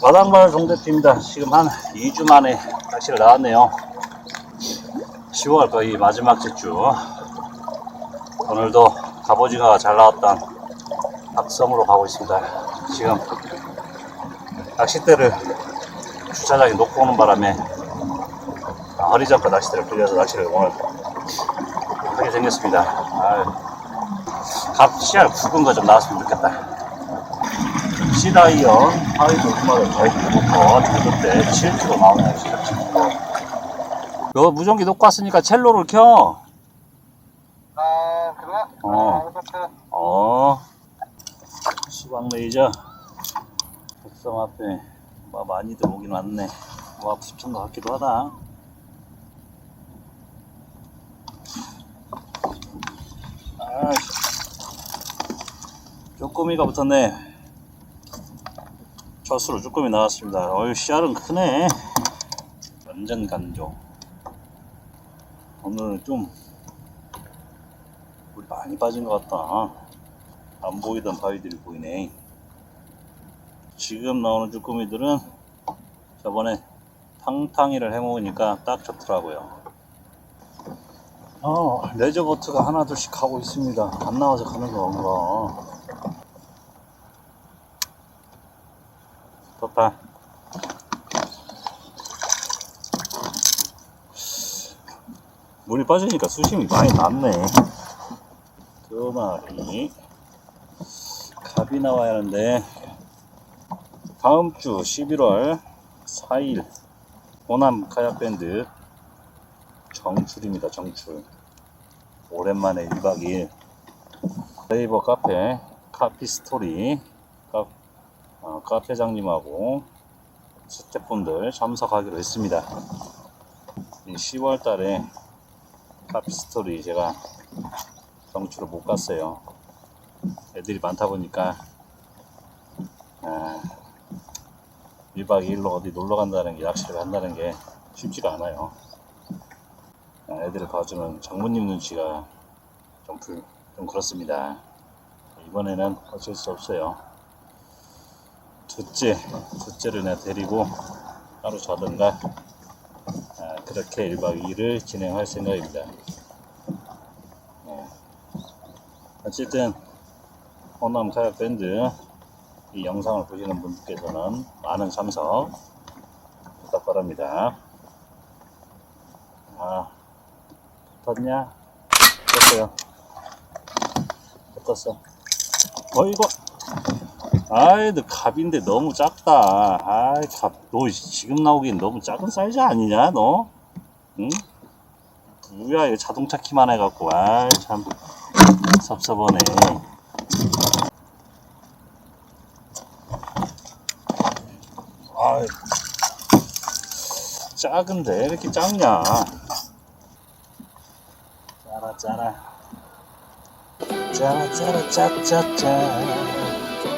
바닥마을 종대피입니다. 지금 한 2주 만에 낚시를 나왔네요. 10월 거의 마지막 주 오늘도 갑오징어가 잘 나왔던 박섬으로 가고 있습니다. 지금 낚싯대를 주차장에 놓고 오는 바람에 아, 허리점퍼 낚싯대를 빌려서 낚시를 오늘 하게 생겼습니다. 아유, 갑 씨알 굵은 거 좀 나왔으면 좋겠다. 시다이어 하이드 음악을 거의 부터 들을 때 7kg 나오네요. 7kg. 너 무전기 놓고 왔으니까 첼로를 켜. 아, 그래? 어. 알겠어. 어. 수박 레이저. 백성 앞에 뭐 많이들 오긴 왔네. 뭐 붙은 것 같기도 하다. 아, 쪼꼬미가 붙었네. 첫수로 쪼꼬미 나왔습니다. 어휴, 씨알은 크네. 완전 간조. 오늘 좀 물이 많이 빠진 것 같다. 안 보이던 바위들이 보이네. 지금 나오는 쭈꾸미들은 저번에 탕탕이를 해 먹으니까 딱 좋더라고요. 어, 레저보트가 하나 둘씩 가고 있습니다. 안 나와서 가는 건가. 좋다. 물이 빠지니까 수심이 많이 낮네. 두 마리. 갑이 나와야 하는데, 다음 주 11월 4일, 호남 카약밴드 정출입니다, 정출. 오랜만에 1박 2일. 네이버 카페, 카피스토리, 카, 어, 카페장님하고 스태프분들 참석하기로 했습니다. 10월 달에 카피스토리 제가 정출을 못 갔어요. 애들이 많다 보니까 아, 1박 2일로 어디 놀러 간다는 게 낚시를 간다는 게 쉽지가 않아요. 아, 애들을 봐주는 장모님 눈치가 좀, 불, 좀 그렇습니다. 이번에는 어쩔 수 없어요. 둘째, 둘째를 내가 데리고 하루 자든가 아, 그렇게 1박 2일을 진행할 생각입니다. 네. 어쨌든 호남 카약 밴드 이 영상을 보시는 분께서는 많은 참석 부탁 바랍니다. 아, 붙었냐? 붙었어요. 붙었어. 어이구. 아이, 너 갑인데 너무 작다. 아이, 갑, 너 지금 나오긴 너무 작은 사이즈 아니냐, 너? 응? 뭐야, 이거 자동차 키만 해갖고. 아이, 참. 섭섭하네. 아이, 작은데 왜 이렇게 작냐? 짜라 짜라 짜라 짜라 짜짜짜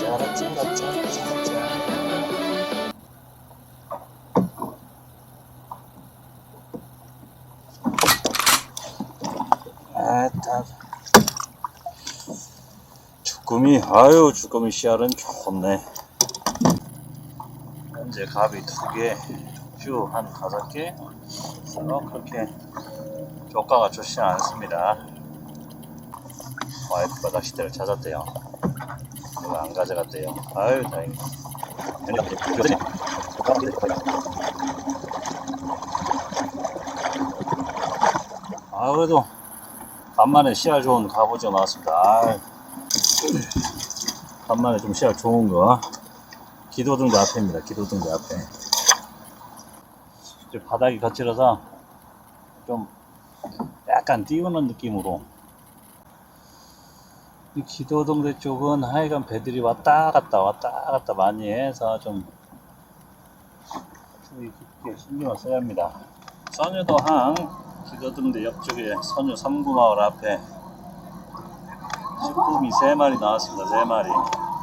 짜라 짜라 짜짜짜 아따 주꾸미 아유 주꾸미 씨알은 좋네. 현재 갑이 두개 족주 한 다섯 개. 어, 그렇게 조가가 좋지는 않습니다. 와이프가 낚싯대를 찾았대요 누가 안 가져갔대요. 아유 다행이다. 아 그래도 간만에 씨알 좋은 갑오징어 나왔습니다. 아유. 간만에 좀 씨알 좋은 거. 기도등대 앞에입니다. 기도등대 앞에. 바닥이 거칠어서 좀 약간 띄우는 느낌으로 이 기도동대 쪽은 하여간 배들이 왔다 갔다 왔다 갔다 많이 해서 좀注意깊게 신경을 써야 합니다. 선유도항 기도동대 옆쪽에 선유 3구 마을 앞에 쭈꾸미 3마리 나왔습니다. 3마리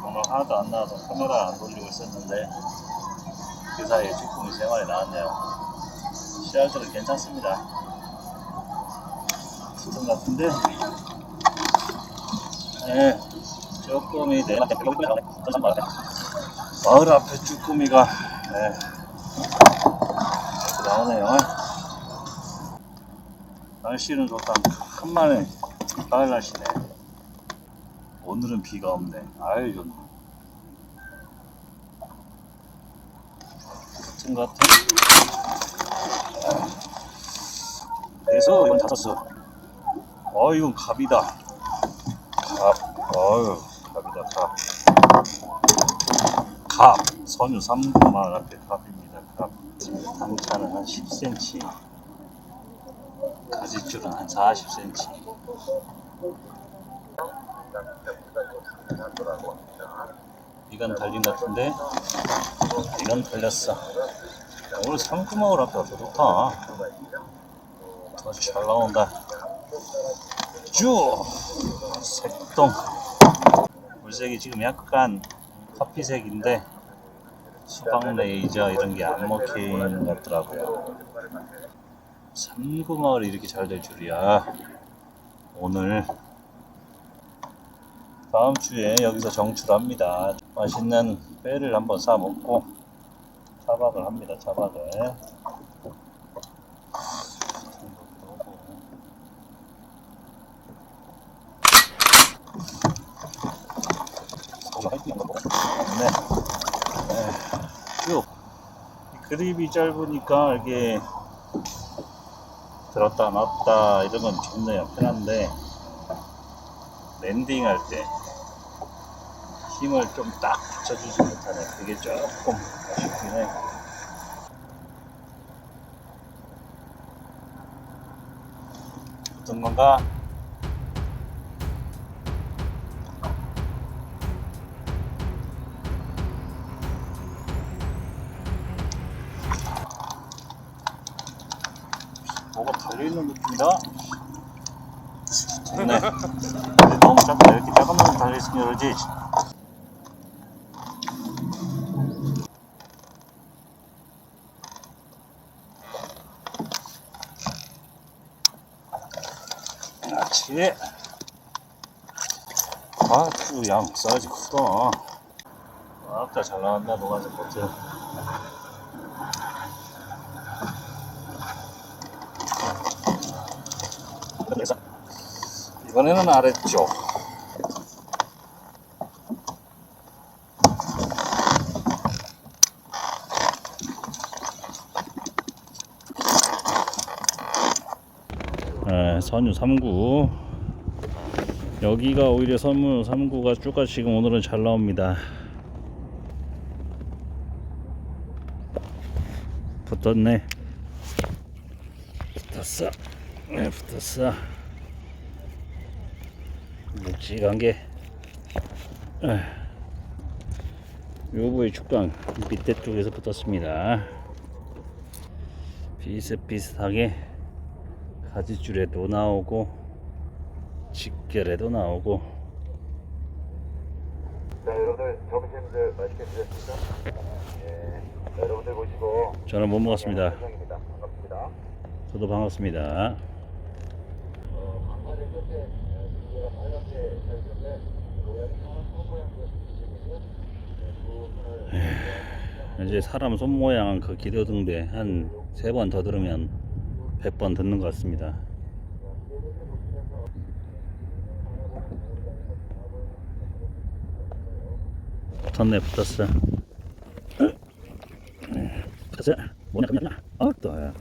오늘 하나도 안 나와서 카메라 안 돌리고 있었는데 그 사이에 쭈꾸미 3마리 나왔네요. 씨알들은 괜찮습니다. 수동 같은데 예, 조금이 내 여기 잠깐 봐. 마을 앞에 쭈꾸미가 네. 이렇게 나오네요. 날씨는 좋다. 한만에 가을 날씨네. 오늘은 비가 없네. 아유 좋네. 같은 것 같아. 그래서 이건 닫았어. 어 이건 갑이다. 갑. 어유 갑이다 갑. 갑. 선유 3구만 앞에 갑입니다. 갑. 단차는 한 10cm. 가지줄은 한 40cm. 이건 달린 것 같은데 이건 달렸어. 오늘 상구마을 앞에 더 좋다. 더 잘 나온다. 쭉 색동 물색이 지금 약간 커피색인데 수박 레이저 이런 게 안 먹히는 것 같더라고요. 삼구마을이 이렇게 잘 될 줄이야. 오늘 다음 주에 여기서 정출합니다. 맛있는 회를 한번 싸 먹고 차박을 합니다. 차박을. 네. 네. 쭉. 이 그립이 짧으니까 이게 들었다 놨다 이런 건 좋네요. 편한데 랜딩 할 때 힘을 좀 딱 붙여주지 못하네. 그게 조금 아쉽긴 해. 어떤 건가? 느낌이다? 좋네. 근데 너무 작다. 이렇게 놈 달려있으면 그러지. 그렇지. 아, 그양 사이즈 크다. 아까 잘 나왔다, 노가지 버트. 그래서 이번에는 아래쪽. 네, 선유 3구. 여기가 오히려 선유 3구가 쭉가 지금 오늘은 잘 나옵니다. 붙었네. 붙었어. 네, 붙었어 묵직한 게 에, 요부의 축강 밑에 쪽에서 붙었습니다 비슷비슷하게 가지줄에도 나오고 직결에도 나오고 네, 여러분들 점심들 맛있게 드셨습니까? 예. 네, 여러분들 보시고 저는 못 먹었습니다 반갑습니다. 저도 반갑습니다 끝에 모양이거든요. 이제 사람 손 모양 그 기도등대 한 세 번 더 들으면 100번 듣는 것 같습니다. 붙었네 붙었어. 가자. 뭐냐 그냥 아따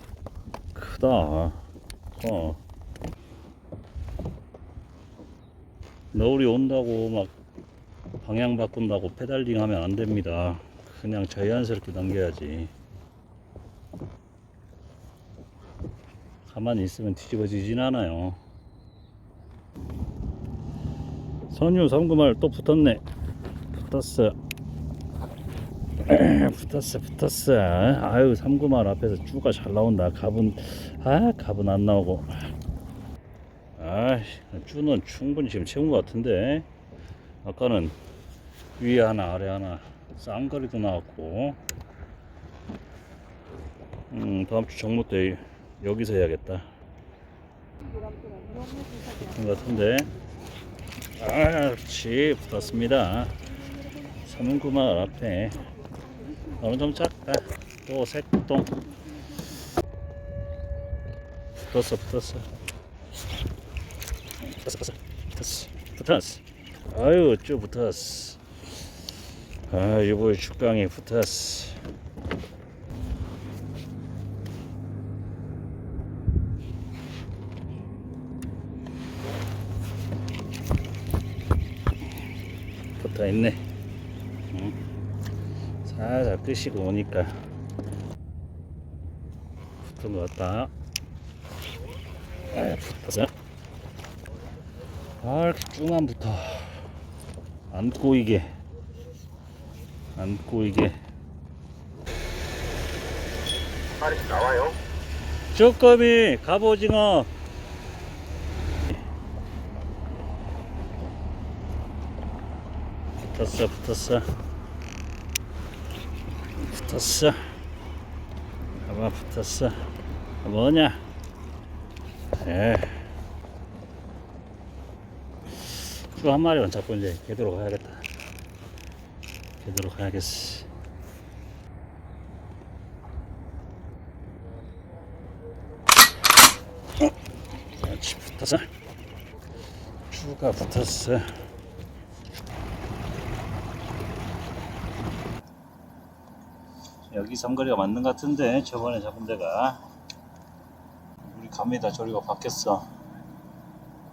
크다. 어. 너울이 온다고 막 방향 바꾼다고 페달링 하면 안 됩니다. 그냥 자연스럽게 당겨야지. 가만히 있으면 뒤집어지진 않아요. 선유 삼구말 또 붙었네. 붙었어. 붙었어, 붙었어. 아유, 삼구말 앞에서 쭈가 잘 나온다. 갑은, 아, 갑은 안 나오고. 아, 쭈는 충분히 지금 채운 것 같은데. 아까는 위에 하나, 아래 하나, 쌍거리도 나왔고. 음, 다음 주 정모 때 여기서 해야겠다. 그런 것 같은데. 아, 그렇지. 붙었습니다. 삼구마을 앞에 오늘 좀 작다. 또 색동. 붙었어. 붙었어, 붙었어, 붙었어. 아유, 쭉 붙었어. 아, 이번에 축강에 붙었어. 붙어 있네. 응. 살살 끄시고 오니까 붙은 것 같다. 아, 붙었어. 아, 이렇게 붙어. 안 꼬이게. 안 꼬이게. 마리 나와요. 쭈꾸미, 갑오징어. 붙었어, 붙었어. 붙었어. 봐봐, 붙었어. 뭐냐? 에. 쭈한 마리만 잡고 이제 궤도로 가야겠다. 궤도로 가야겠어. 그렇지 붙었어. 추가 붙었어. 여기 삼거리가 맞는 것 같은데 저번에 잡은 데가. 우리 갑니다. 저리가 바뀌었어.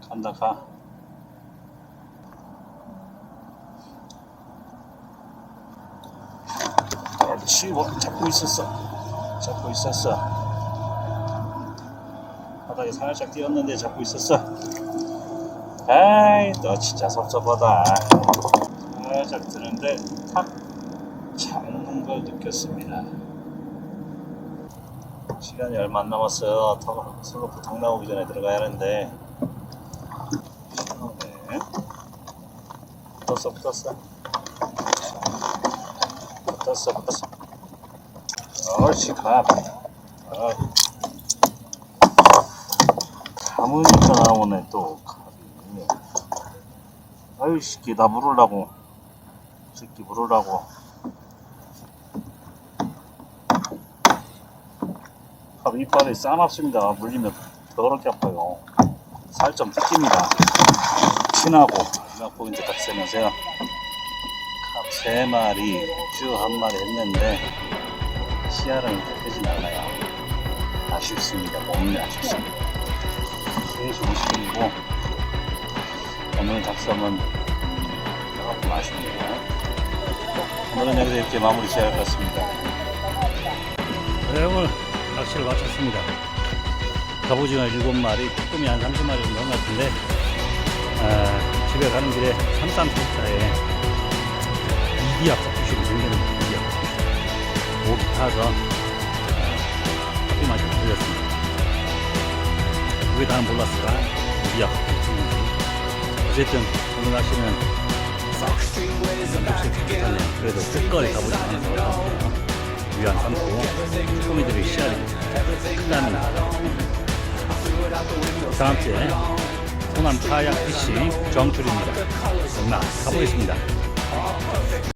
간다 가 뭐, 잡고 있었어 잡고 있었어 바닥에 살짝 뛰었는데 잡고 있었어. 아이, 너 진짜 섭섭하다. 살짝 드는데 탁 잡는 걸 느꼈습니다. 시간이 얼마 안 남았어요. 턱, 슬로프 턱 나오기 전에 들어가야 하는데. 네. 붙었어, 붙었어. 붙었어, 붙었어. 옳지, 가. 아. 감으니까 나오네 또. 감이. 아유 새끼 나 물으려고. 새끼 물으려고. 감 이빨이 싸납습니다. 물리면 더럽게 아파요. 살 좀 뜯깁니다. 친하고 마지막 포인트 딱 세면서요. 컵세 마리 쭈 한 마리 했는데 씨알은 뜯기진 않아요? 아쉽습니다. 몸이 아쉽습니다. 3시 50분이고 오늘 작성은 조금 아쉽네요. 오늘은 여기서 이렇게 마무리 지어야 할 것 같습니다. 네 오늘 낚시를 마쳤습니다. 갑오징어 7마리 쭈꾸미 한 30마리 정도 한 것 같은데 아, 집에 가는 길에 삼삼필타에 목이 타서 아, 커피 마시고 들렸습니다 왜 나는 몰랐을까? 이야, 어쨌든 오늘 날씨는 만족스럽게 괜찮네요. 그래도 끝거리 가보지 않아서 위안 삼고 쭈꾸미들이 씨알이 크다는 다음 주에 호남 카약 피싱 정출입니다. 나 가보겠습니다.